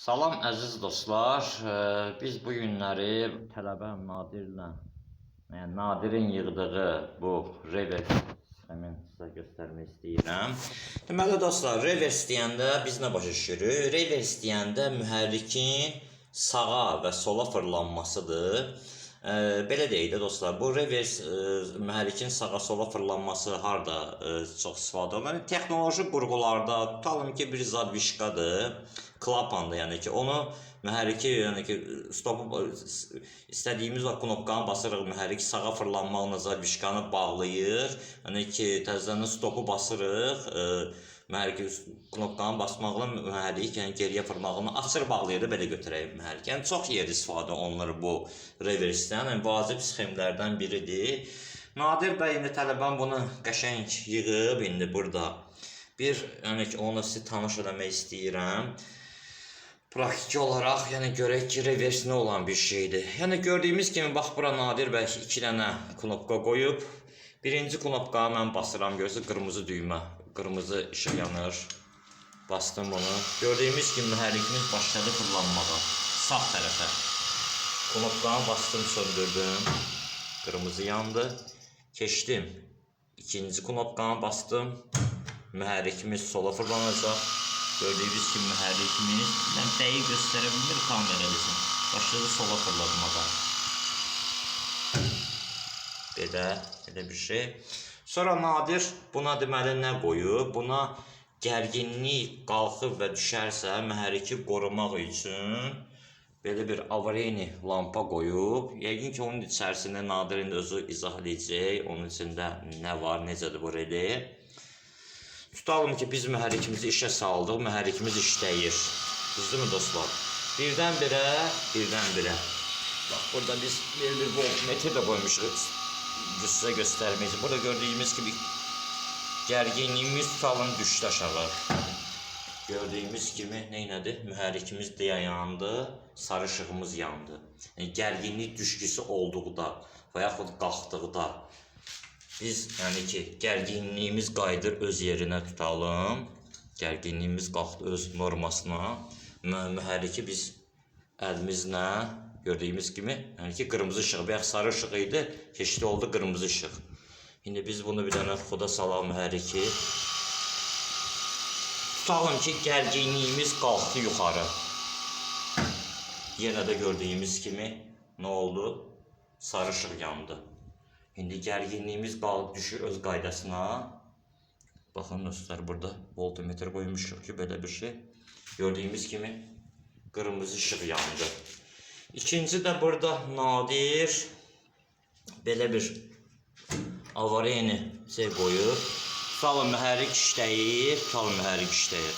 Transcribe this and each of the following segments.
Salam əziz dostlar. Eee, Biz bu günləri tələbə Nadirlə, yəni Nadirin yığdığı bu revers həmin sizə göstərmək istəyirəm. Deməli dostlar, revers deyəndə biz nə başa düşürük? Revers deyəndə mühərrikin sağa və sola fırlanmasıdır. Eee, belə deyək də dostlar, bu revers eee, mühərrikin sağa sola fırlanması harda eee, çox istifadə olunur? Texnoloji qurğularda tutalım ki, bir zadvişkadır, klapandır, yəni ki, onu mühərriki, yəni ki, stopu istədiyimiz o knopkanı basırıq, mühərrik sağa fırlanmaqla zadvişkanı bağlayır. Yəni ki, təzədən stopu basırıq, eee, mühərriki knopkanı basmaqla mühərrik yəni geriyə fırlanmağını açır bağlayır belə götürək mühərrik. Yəni çox yer istifadə olunur bu reversdən. Yəni vacib sxemlərdən biridir. Nadir bəy indi tələbəm bunu qəşəng yığıb indi burada bir yəni ki, onu sizə tanış eləmək istəyirəm. Praktiki olaraq, yəni görək ki, revers nə olan bir şeydir. Yəni gördüyümüz kimi bax bura Nadir bəy 2 dənə knopka qoyub. Birinci knopkanı mən basıram, görürsüz qırmızı düymə, qırmızı işıq yanır. Bastım bunu. Gördüyümüz kimi mühərrikimiz başladı fırlanmağa. Sağ tərəfə. Knopkanı bastım, söndürdüm. Qırmızı yandı. Keçdim. İkinci knopkanı bastım. Mühərrikimiz sola fırlanacaq. Gördüyünüz kimi mühərrikimiz mən dəqiq göstərə bilmir kamera bizim. Başladı sola fırlatmağa. Belə, belə bir şey. Sonra Nadir buna deməli nə qoyub? Buna gərginlik qalxıb və düşərsə mühərriki qorumaq üçün belə bir avariyni lampa qoyub. Yəqin ki, onun içərisində Nadirin özü izah edəcək. Onun içində nə var, necədir bu relé. Tutalım ki, biz mühərrikimizi işə saldıq, mühərrikimiz işləyir. Düzdürmü dostlar? Birdən-birə, birdən-birə. Bax, burada biz bir, bir voltmetr də qoymuşuq. Sizə göstərmək üçün. Burada gördüyümüz kimi gərginliyimiz tutalım düşdü aşağı. Gördüyümüz kimi neynədi? Mühərrikimiz deyə yandı, sarı işığımız yandı. Yəni gərginlik düşküsü olduqda və yaxud qalxdıqda biz yəni ki, gərginliyimiz qayıdır öz yerinə tutalım. Gərginliyimiz qalxdı öz normasına. Mü mühərriki biz əlimizlə gördüyümüz kimi, yəni ki, qırmızı işıq, bayaq sarı işıq idi, keçdi oldu qırmızı işıq. İndi biz bunu bir dənə xoda salaq mühərriki. Tutalım ki, gərginliyimiz qalxdı yuxarı. Yenə də gördüyümüz kimi nə oldu? Sarı işıq yandı. İndi gərginliyimiz qalıb düşür öz qaydasına. Baxın dostlar, burada voltmetr qoymuşuq ki, belə bir şey. Gördüyümüz kimi qırmızı işıq yandı. İkinci də burada nadir belə bir avariyni şey qoyub. Tutalım mühərrik işləyir, tutalım mühərrik işləyir.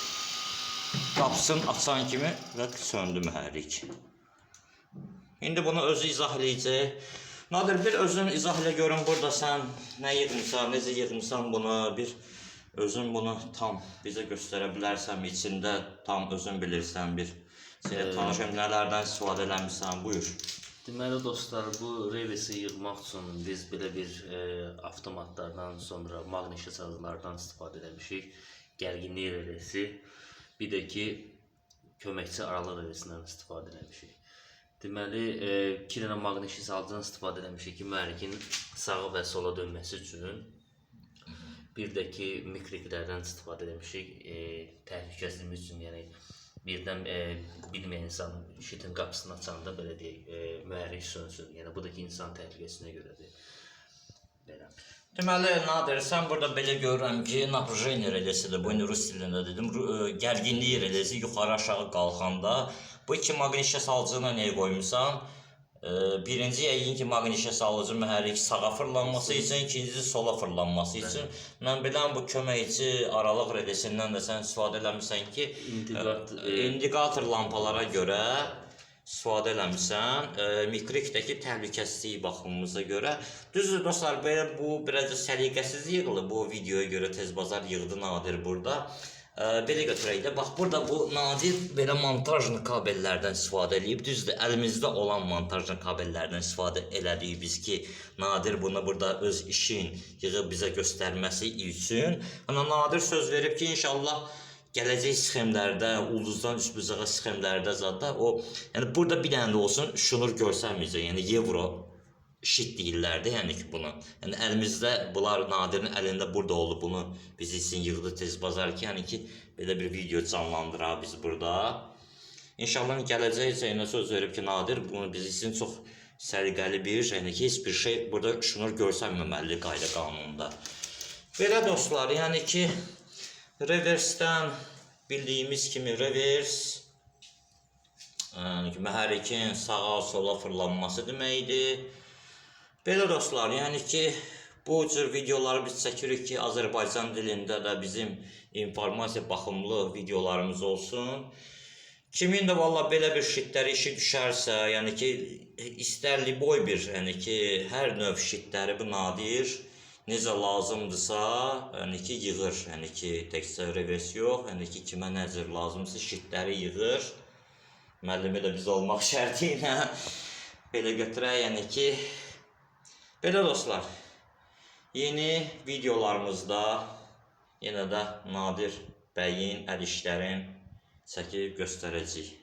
Qapısını açan kimi və söndü mühərrik. İndi bunu özü izah eləyəcək. Nadir bir özün izah elə görüm burada sən nə yığmısan, necə yığmısan bunu, bir özün bunu tam bizə göstərə bilərsən, içində tam özün bilirsən bir şey tanış nələrdən istifadə eləmisən, buyur. Deməli dostlar, bu reversi yığmaq üçün biz belə bir e, avtomatlardan sonra maqnit sazlardan istifadə etmişik. Gərginlik reversi, bir də ki köməkçi aralıq reversindən istifadə etmişik. Deməli, e, iki dənə maqnit sazdan istifadə etmişik ki, mühərrikin sağa və sola dönməsi üçün. Bir də ki mikriklərdən istifadə etmişik, e, təhlükəsizlik üçün, yəni birden e, bilmeyen insan şitin qapısını açanda belə deyək, e, mühərrik sönsün. Yəni bu da ki insan təhlükəsinə görədir. Belə. Deməli, Nadir, sən burada belə görürəm ki, naprujeniya relesidir. Bu indi rus dilində dedim, e, gərginlik relesi yuxarı aşağı qalxanda bu iki maqnit şəsalıcını nəyə qoymusan? Ə, Birinci yəqin ki, maqnit salıcı mühərrik sağa fırlanması üçün, ikincisi sola fırlanması üçün. Mən bilən bu köməkçi aralıq relesindən də sən istifadə eləmisən ki, İndiqat- ə, indikator lampalara görə istifadə eləmisən. E, mikrikdəki təhlükəsizlik baxımımıza görə. Düzdür dostlar, belə bu biraz da səliqəsiz yığılıb bu videoya görə tez bazar yığdı Nadir burada. Belə götürək də bax burada bu Nadir belə montajlı kabellərdən istifadə eləyib. Düzdür, əlimizdə olan montajlı kabellərdən istifadə elədik biz ki, Nadir bunu burada öz işin yığıb bizə göstərməsi üçün. Ana Nadir söz verib ki, inşallah gələcək sxemlərdə, ulduzdan üst-bucağa sxemlərdə zada o, yəni burada bir dənə də olsun şunur görsənməyəcək. Yəni evro şit deyirlər də, yəni ki buna. Yəni əlimizdə bunlar Nadirin əlində burada olub bunu biz üçün yığdı tez bazar ki, yəni ki belə bir video canlandıra biz burada. İnşallah gələcək Zeynə söz verib ki, Nadir bunu biz üçün çox səliqəli bir, yəni ki heç bir şey burada şunur görsənməməli qayda qanununda. Belə dostlar, yəni ki reversdən bildiyimiz kimi revers yəni ki, mühərrikin sağa sola fırlanması deməkdir. Belə dostlar, yəni ki bu cür videoları biz çəkirik ki, Azərbaycan dilində də bizim informasiya baxımlı videolarımız olsun. Kimin də valla belə bir şitləri işi düşərsə, yəni ki istər boy bir, yəni ki hər növ şitləri bu nadir necə lazımdırsa, yəni ki yığır, yəni ki təkcə revers yox, yəni ki kimə nə cür lazımdırsa şitləri yığır. Müəllimi də biz olmaq şərti ilə belə götürək, yəni ki belə dostlar. Yeni videolarımızda yenə də Nadir bəyin əl işlərin çəkib göstərəcəyik.